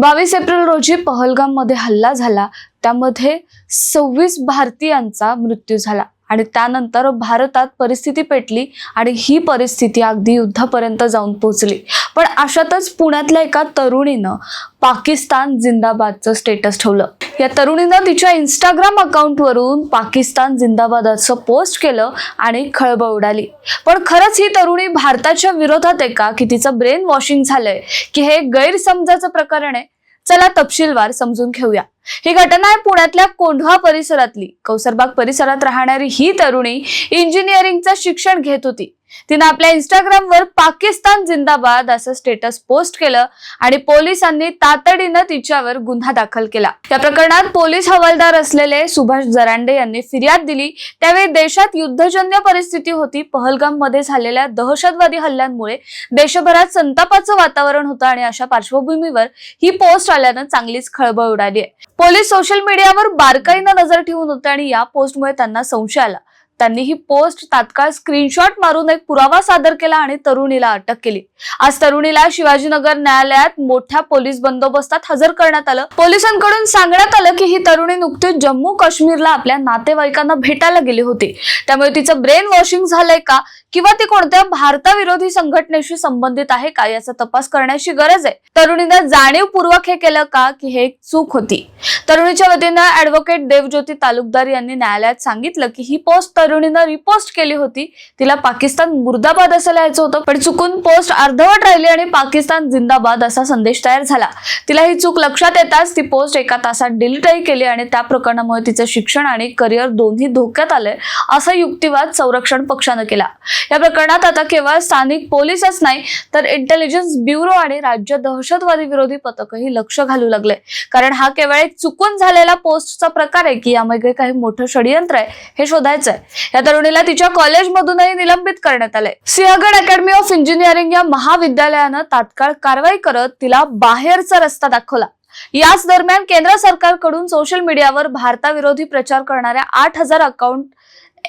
बावीस एप्रिल रोजी पहलगाममध्ये हल्ला झाला. त्यामध्ये सव्वीस भारतीयांचा मृत्यू झाला. आणि त्यानंतर भारतात परिस्थिती पेटली आणि ही परिस्थिती अगदी युद्धापर्यंत जाऊन पोहोचली पण अशातच पुण्यातल्या एका तरुणीनं पाकिस्तान जिंदाबादचं स्टेटस ठेवलं. या तरुणीनं तिच्या इंस्टाग्राम अकाउंटवरून पाकिस्तान जिंदाबादाचं पोस्ट केलं आणि खळबळ उडाली. पण खरंच ही तरुणी भारताच्या विरोधात आहे का? की तिचं ब्रेन वॉशिंग झालंय? की हे गैरसमजाचं प्रकरण आहे? चला तपशीलवार समजून घेऊया. ही घटना आहे पुण्यातल्या कोंढवा परिसरातली. कौसरबाग परिसरात राहणारी ही तरुणी इंजिनिअरिंगचं शिक्षण घेत होती. तिनं आपल्या इंस्टाग्रामवर पाकिस्तान जिंदाबाद असं स्टेटस पोस्ट केलं आणि पोलिसांनी तातडीनं तिच्यावर गुन्हा दाखल केला. त्या प्रकरणात पोलीस हवालदार असलेले सुभाष जरांडे यांनी फिर्याद दिली. त्यावेळी देशात युद्धजन्य परिस्थिती होती. पहलगाममध्ये झालेल्या दहशतवादी हल्ल्यांमुळे देशभरात संतापाचं वातावरण होतं आणि अशा पार्श्वभूमीवर ही पोस्ट आल्यानं चांगलीच खळबळ उडाली आहे. पोलीस सोशल मीडियावर बारकाईनं नजर ठेवून होते आणि या पोस्टमुळे त्यांना संशय आला. त्यांनी ही पोस्ट तात्काळ स्क्रीनशॉट मारून एक पुरावा सादर केला आणि तरुणीला अटक केली. आज तरुणीला शिवाजीनगर न्यायालयात मोठ्या पोलीस बंदोबस्तात हजर करण्यात आलं. पोलिसांकडून सांगण्यात आलं की ही तरुणी नुकतीच जम्मू काश्मीरला आपल्या नातेवाईकांना भेटायला गेली होती. त्यामुळे तिचं ब्रेन वॉशिंग झालंय का? किंवा ती कोणत्या भारताविरोधी संघटनेशी संबंधित आहे का? याचा तपास करण्याची गरज आहे. तरुणीनं जाणीवपूर्वक हे केलं का? की हे एक चूक होती. तरुणीच्या वतीनं ऍडव्होकेट देवज्योती तालुकदार यांनी न्यायालयात सांगितलं की ही पोस्ट तरुणीनं रिपोस्ट केली होती. तिला पाकिस्तान मुर्दाबाद असं लिहायचं होतं. पण चुकून पोस्ट अर्धवट राहिली आणि पाकिस्तान जिंदाबाद असा संदेश तयार झाला. तिला ही चूक लक्षात येताच ती पोस्ट एका तासात डिलीटही केली आणि त्या प्रकरणामुळे तिचं शिक्षण आणि करिअर दोन्ही धोक्यात आलंय असा युक्तिवाद संरक्षण पक्षानं केला. या प्रकरणात आता केवळ स्थानिक पोलीसच नाही तर इंटेलिजन्स ब्युरो आणि राज्य दहशतवादी विरोधी पथकही लक्ष घालू लागले. कारण हा केवळ एक चुकून झालेला पोस्टचा प्रकार आहे की यामागे काही मोठं षडयंत्र आहे हे शोधायचं आहे या तरुणीला तिच्या कॉलेजमधूनही निलंबित करण्यात आलंय. सिंहगड अकॅडमी ऑफ इंजिनिअरिंग या महाविद्यालयानं तात्काळ कारवाई करत तिला बाहेरचा रस्ता दाखवला. याच दरम्यान केंद्र सरकारकडून सोशल मीडियावर भारताविरोधी प्रचार करणाऱ्या आठ हजार अकाउंट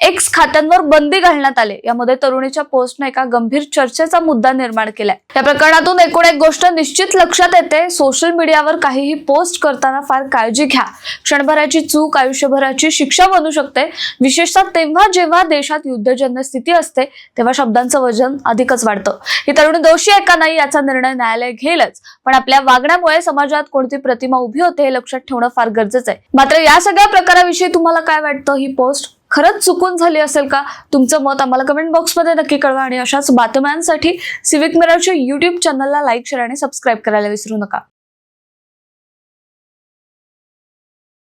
एक्स खात्यांवर बंदी घालण्यात आले. यामध्ये तरुणीच्या पोस्टने एका गंभीर चर्चेचा मुद्दा निर्माण केलाय. या प्रकरणातून एकूण एक गोष्ट निश्चित लक्षात येते. सोशल मीडियावर काहीही पोस्ट करताना फार काळजी घ्या. क्षणभराची चूक आयुष्यभराची शिक्षा बनू शकते. विशेषतः तेव्हा जेव्हा देशात युद्धजन्य स्थिती असते तेव्हा शब्दांचं वजन अधिकच वाढतं. ही तरुणी दोषी आहे का नाही याचा निर्णय न्यायालय घेईलच. पण आपल्या वागण्यामुळे समाजात कोणती प्रतिमा उभी होते हे लक्षात ठेवणं फार गरजेचं आहे. मात्र या सगळ्या प्रकाराविषयी तुम्हाला काय वाटतं? ही पोस्ट खरंच चुकून झाली असेल का? तुमचं मत आम्हाला कमेंट बॉक्समध्ये नक्की कळवा आणि अशाच बातम्यांसाठी सिविक मिररच्या युट्यूब चॅनलला लाईक शेअर आणि सबस्क्राईब करायला विसरू नका.